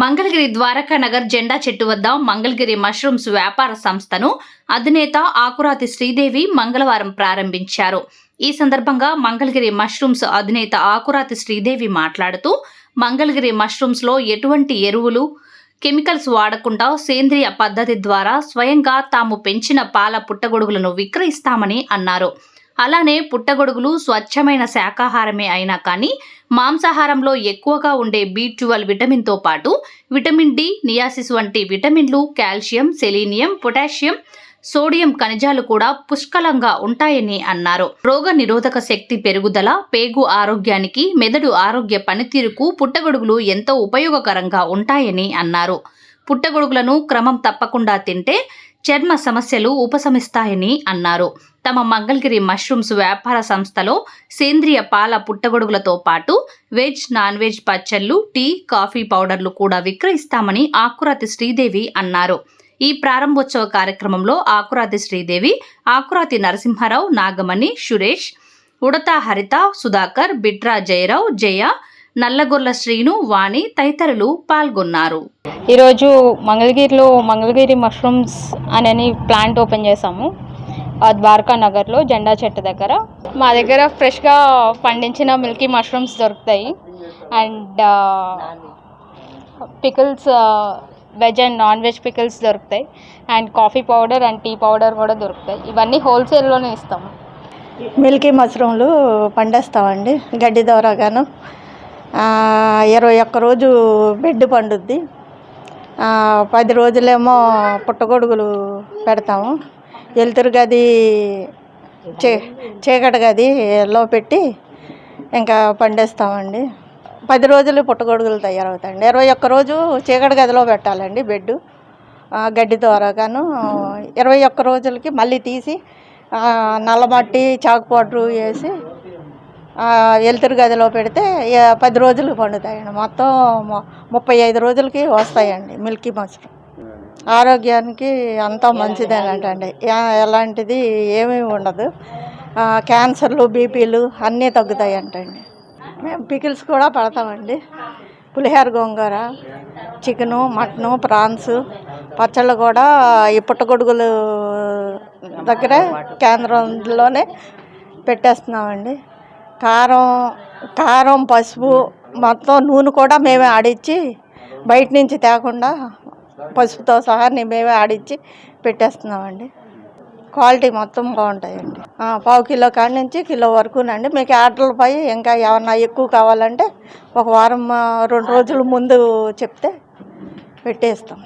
మంగళగిరి ద్వారకా నగర్ జెండా చెట్టు వద్ద మంగళగిరి మష్రూమ్స్ వ్యాపార సంస్థను అధినేత ఆకురాతి శ్రీదేవి మంగళవారం ప్రారంభించారు. ఈ సందర్భంగా మంగళగిరి మష్రూమ్స్ అధినేత ఆకురాతి శ్రీదేవి మాట్లాడుతూ మంగళగిరి మష్రూమ్స్లో ఎటువంటి ఎరువులు కెమికల్స్ వాడకుండా సేంద్రియ పద్ధతి ద్వారా స్వయంగా తాము పెంచిన పాల పుట్టగొడుగులను విక్రయిస్తామని అన్నారు. అలానే పుట్టగొడుగులు స్వచ్ఛమైన శాకాహారమే అయినా కానీ మాంసాహారంలో ఎక్కువగా ఉండే బి ట్వెల్వ్ విటమిన్తో పాటు విటమిన్ డి నియాసిస్ వంటి విటమిన్లు కాల్షియం సెలీనియం పొటాషియం సోడియం ఖనిజాలు కూడా పుష్కలంగా ఉంటాయని అన్నారు. రోగ నిరోధక శక్తి పెరుగుదల పేగు ఆరోగ్యానికి మెదడు ఆరోగ్య పనితీరుకు పుట్టగొడుగులు ఎంతో ఉపయోగకరంగా ఉంటాయని అన్నారు. పుట్టగొడుగులను క్రమం తప్పకుండా తింటే చర్మ సమస్యలు ఉపశమిస్తాయని అన్నారు. తమ మంగళగిరి మష్రూమ్స్ వ్యాపార సంస్థలో సేంద్రియ పాల పుట్టగొడుగులతో పాటు వెజ్ నాన్ వెజ్ పచ్చళ్ళు టీ కాఫీ పౌడర్లు కూడా విక్రయిస్తామని ఆకురాతి శ్రీదేవి అన్నారు. ఈ ప్రారంభోత్సవ కార్యక్రమంలో ఆకురాతి శ్రీదేవి ఆకురాతి నరసింహారావు నాగమణి సురేష్ ఉడత హరిత సుధాకర్ బిట్రా జయరావు జయ నల్లగొర్ల శ్రీను వాణి తదితరులు పాల్గొన్నారు. ఈరోజు మంగళగిరిలో మంగళగిరి మష్రూమ్స్ అని ప్లాంట్ ఓపెన్ చేసాము ఆ ద్వారకా నగర్లో జెండా చెట్టు దగ్గర. మా దగ్గర ఫ్రెష్గా పండించిన మిల్కీ మష్రూమ్స్ దొరుకుతాయి. And pickles veg and non veg pickles దొరుకుతాయి. And coffee powder and tea powder కూడా దొరుకుతాయి. ఇవన్నీ హోల్సేల్లోనే ఇస్తాము. మిల్కీ మష్రూమ్లు పండేస్తామండి. గడ్డి దోరగాను ఆ, ఇరవై ఒక్క రోజు బెడ్ పండుద్ది. పది రోజులేమో పుట్టగొడుగులు పెడతాము. వెలుతురు గది చీ చీకటి గదిలో పెట్టి ఇంకా పండేస్తామండి. పది రోజులు పుట్టగొడుగులు తయారవుతాయండి. ఇరవై ఒక్క రోజు చీకటి గదిలో పెట్టాలండి బెడ్ గడ్డి ద్వారాగాను ఇరవై ఒక్క రోజులకి మళ్ళీ తీసి నల్లమట్టి నల్ల మట్టి చాకు పౌడరు వేసి వెలుతురు గదిలో పెడితే పది రోజులు పండుతాయండి. మొత్తం ముప్పై ఐదు రోజులకి వస్తాయండి మిల్కీ మష్రూమ్ ఆరోగ్యానికి అంతా మంచిదేనంటండి. ఎలాంటిది ఏమీ ఉండదు. క్యాన్సర్లు బీపీలు అన్నీ తగ్గుతాయంటండి. మేము పికిల్స్ కూడా పడతామండి. పులిహోర గోంగూర చికెను మటను ప్రాన్స్ పచ్చళ్ళు కూడా ఈ పుట్టగొడుగులు దగ్గర కేంద్రంలోనే పెట్టేస్తున్నామండి. కారం కారం పసుపు మొత్తం నూనె కూడా మేమే ఆడిచ్చి బయట నుంచి తేకుండా పసుపుతో సహా మేమే ఆడిచ్చి పెట్టేస్తున్నామండి. క్వాలిటీ మొత్తం బాగుంటాయండి. పావు కిలో కాడి నుంచి కిలో వరకునండి మీకు ఆర్డర్లపై ఇంకా ఏమన్నా ఎక్కువ కావాలంటే ఒక వారం రెండు రోజుల ముందు చెప్తే పెట్టేస్తాం.